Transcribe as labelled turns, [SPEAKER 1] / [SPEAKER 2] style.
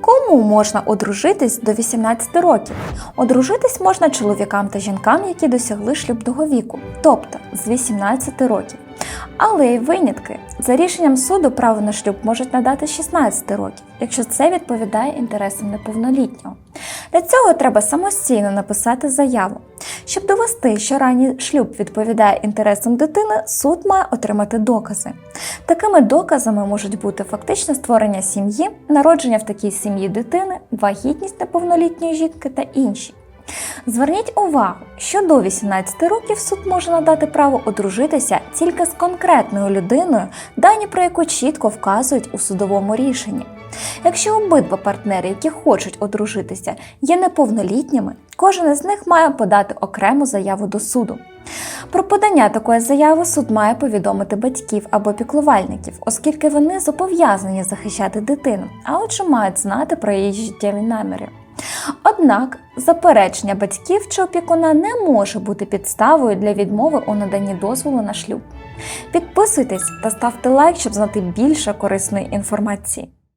[SPEAKER 1] Кому можна одружитись до 18 років? Одружитись можна чоловікам та жінкам, які досягли шлюбного віку, тобто з 18 років. Але й винятки. За рішенням суду право на шлюб можуть надати 16 років, якщо це відповідає інтересам неповнолітнього. Для цього треба самостійно написати заяву. Щоб довести, що ранній шлюб відповідає інтересам дитини, суд має отримати докази. Такими доказами можуть бути фактичне створення сім'ї, народження в такій сім'ї дитини, вагітність неповнолітньої жінки та інші. Зверніть увагу, що до 18 років суд може надати право одружитися тільки з конкретною людиною, дані про яку чітко вказують у судовому рішенні. Якщо обидва партнери, які хочуть одружитися, є неповнолітніми, кожен із них має подати окрему заяву до суду. Про подання такої заяви суд має повідомити батьків або піклувальників, оскільки вони зобов'язані захищати дитину, а отже мають знати про її життєві наміри. Однак заперечення батьків чи опікуна не може бути підставою для відмови у наданні дозволу на шлюб. Підписуйтесь та ставте лайк, щоб знати більше корисної інформації.